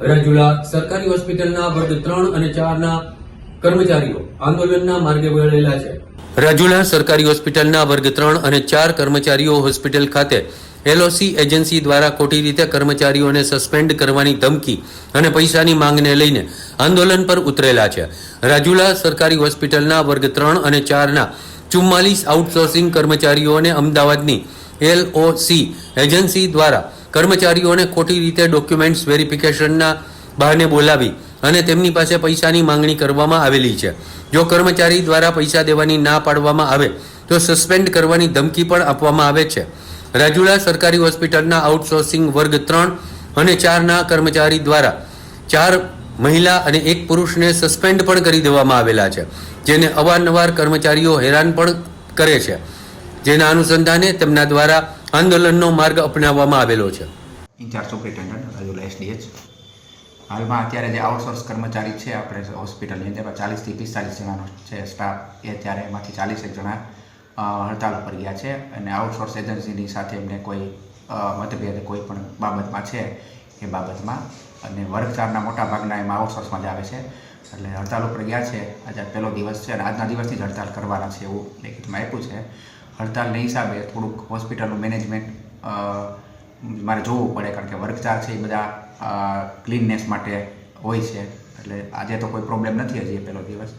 રાજુલા સરકારી હોસ્પિટલના વર્ગ ત્રણ અને ચારના કર્મચારીઓ આંદોલનના માર્ગે વળેલા છે. રાજુલા સરકારી હોસ્પિટલના વર્ગ ત્રણ અને ચાર કર્મચારીઓ હોસ્પિટલ ખાતે એલઓસી એજન્સી દ્વારા ખોટી રીતે કર્મચારીઓને સસ્પેન્ડ કરવાની ધમકી અને પૈસાની માંગને લઈને આંદોલન પર ઉતરેલા છે. રાજુલા સરકારી હોસ્પિટલના વર્ગ ત્રણ અને ચારના ચુમ્માલીસ આઉટસોર્સિંગ કર્મચારીઓને અમદાવાદની એલઓસી એજન્સી દ્વારા કર્મચારીઓને ખોટી રીતે ડોક્યુમેન્ટ્સ વેરિફિકેશનના બહાને બોલાવી અને તેમની પાસે પૈસાની માંગણી કરવામાં આવેલી છે. જો કર્મચારી દ્વારા પૈસા દેવાની ના પાડવામાં આવે, તો સસ્પેન્ડ કરવાની ધમકી પણ આપવામાં આવે છે. રાજુલા સરકારી હોસ્પિટલના આઉટસોર્સિંગ વર્ગ ત્રણ અને ચારના કર્મચારી દ્વારા ચાર મહિલા અને એક પુરુષને સસ્પેન્ડ પણ કરી દેવામાં આવેલા છે, જેને અવારનવાર કર્મચારીઓ હેરાન પણ કરે છે. જેના અનુસંધાને તેમના દ્વારા આંદોલનનો માર્ગ અપનાવવામાં આવેલો છે. In-charge superintendent Rajula SDH. હાલમાં અત્યારે જે આઉટસોર્સ કર્મચારી છે, આપણે હોસ્પિટલની અંદર ચાલીસથી પિસ્તાલીસ જણાનો છે સ્ટાફ એ અત્યારે એમાંથી ચાલીસેક જણા હડતાલ ઉપર ગયા છે અને આઉટસોર્સ એજન્સીની સાથે એમને કોઈ મતભેદ કોઈ પણ બાબતમાં છે એ બાબતમાં અને વર્ગ ચારના મોટા ભાગના એમાં આઉટસોર્સમાં જ આવે છે. એટલે હડતાલ ઉપર ગયા છે. આજે પહેલો દિવસ છે અને આજના દિવસથી જ હડતાલ કરવાના છે એવું લેખિતમાં આપ્યું છે. હડતાલના હિસાબે થોડુંક હોસ્પિટલનું મેનેજમેન્ટ મારે જોવું પડે કારણ કે વર્કચાર છે એ બધા ક્લીનનેસ માટે હોય છે. એટલે આજે તો કોઈ પ્રોબ્લેમ નથી હજી પહેલો દિવસ.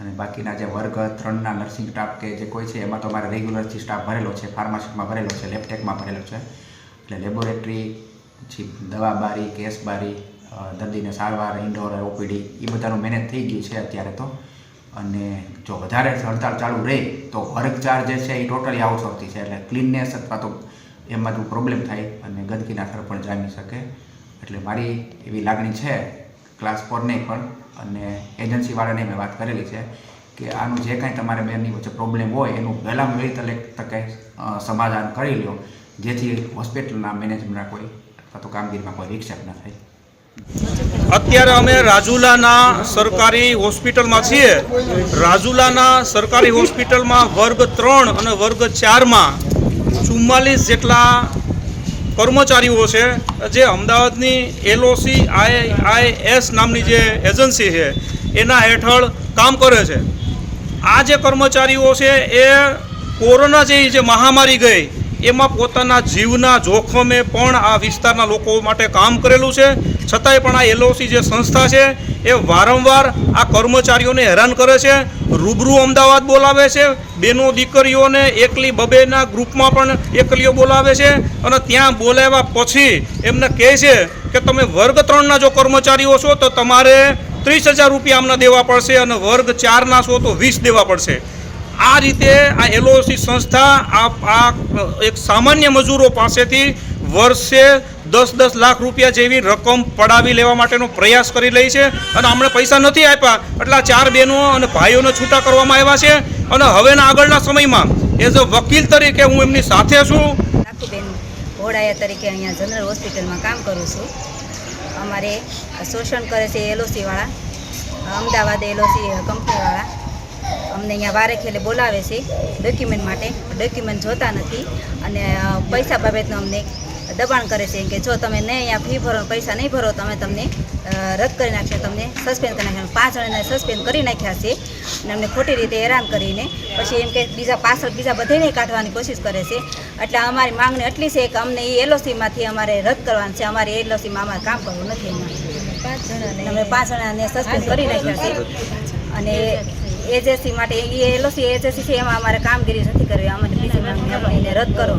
અને બાકીના જે વર્ગ ત્રણના નર્સિંગ સ્ટાફ કે જે કોઈ છે એમાં તો મારે રેગ્યુલરથી સ્ટાફ ભરેલો છે ફાર્માસીમાં ભરેલો છે લેબટેકમાં ભરેલો છે. એટલે લેબોરેટરી પછી દવા બારી કેસ બારી દર્દીને સારવાર ઇન્ડોર ઓપીડી એ બધાનું મેનેજ થઈ ગયું છે અત્યારે તો. અને જો વધારે હડતાળ ચાલુ રહે તો વર્ગ ચાર જે છે એ ટોટલી આઉટસોર્સથી છે. એટલે ક્લીનનેસ અથવા તો એમાં જો પ્રોબ્લેમ થાય અને ગંદકીના થર પણ જામી શકે. એટલે મારી એવી લાગણી છે ક્લાસ ફોરને પણ અને એજન્સીવાળાને મેં વાત કરેલી છે કે આનું જે કાંઈ તમારે બેનની વચ્ચે પ્રોબ્લેમ હોય એનું વહેલામાં વહેલી તલે તકે સમાધાન કરી લો જેથી હોસ્પિટલના મેનેજમેન્ટના કોઈ અથવા તો કામગીરીમાં કોઈ વિક્ષેપ ન થાય. અત્યારે અમે રાજુલાના સરકારી હોસ્પિટલમાં છીએ. રાજુલાના સરકારી હોસ્પિટલમાં વર્ગ ત્રણ અને વર્ગ ચારમાં ચુમ્માલીસ જેટલા કર્મચારીઓ છે, જે અમદાવાદની એલઓસી, આઈ આઈ એસ નામની જે એજન્સી છે, એના હેઠળ કામ કરે છે. આ જે કર્મચારીઓ છે, એ કોરોના જેવી જે મહામારી ગઈ એમાં પોતાના જીવના જોખમે પણ આ વિસ્તારના લોકો માટે કામ કરેલું છે. છતાંય પણ આ એલઓસી જે સંસ્થા છે, એ વારંવાર આ કર્મચારીઓને હેરાન કરે છે, રૂબરૂ અમદાવાદ બોલાવે છે, બેનો દીકરીઓને એકલી બબેના ગ્રુપમાં પણ એકલીઓ બોલાવે છે અને ત્યાં બોલાવ્યા પછી એમને કહે છે કે તમે વર્ગ ત્રણના જો કર્મચારીઓ છો તો તમારે ત્રીસ હજાર રૂપિયા અમને દેવા પડશે અને વર્ગ ચારના છો તો વીસ દેવા પડશે. આ રીતે આ એલઓસી સંસ્થા આ આ એક સામાન્ય મજૂરો પાસેથી વર્ષે દસ દસ લાખ રૂપિયા જેવી રકમ પડાવી લેવા માટેનો પ્રયાસ કરી રહી છે અને હમણાં પૈસા નથી આપ્યા, એટલે આ ચાર બહેનો અને ભાઈઓને છૂટા કરવામાં આવ્યા છે અને હવેના આગળના સમયમાં એઝ અ વકીલ તરીકે હું એમની સાથે છું. રાખુબેન ઘોડાયા તરીકે અહીંયા જનરલ હોસ્પિટલમાં કામ કરું છું. અમારે શોષણ કરે છે એલઓસીવાળા, અમદાવાદ એલઓસી કંપનીવાળા. અમને અહીંયા વારે ખેલે બોલાવે છે ડોક્યુમેન્ટ માટે. ડોક્યુમેન્ટ જોતા નથી. અને પૈસા બાબતનું અમને દબાણ કરે છે કે જો તમે નહીં અહીંયા ફી ભરો પૈસા નહીં ભરો તો અમે તમને રદ કરી નાખશે તમને સસ્પેન્ડ કરી નાખ્યા પાંચ જણાને સસ્પેન્ડ કરી નાખ્યા છે અને અમને ખોટી રીતે હેરાન કરીને પછી એમ કે બીજા પાછળ બીજા બધાને કાઢવાની કોશિશ કરે છે. એટલે અમારી માંગણી એટલી છે કે અમને એ એલઓસીમાંથી અમારે રદ કરવાનું છે. અમારે એલઓસીમાં અમારે કામ કરવું નથી એમાં. પાંચ જણાને અમે પાંચ જણાને સસ્પેન્ડ કરી નાખ્યા છે. અને એજન્સી માટે એ એલઓસી એજન્સી છે, એમાં અમારે કામગીરી નથી કરવી. અમારે બીજી એને રદ કરો.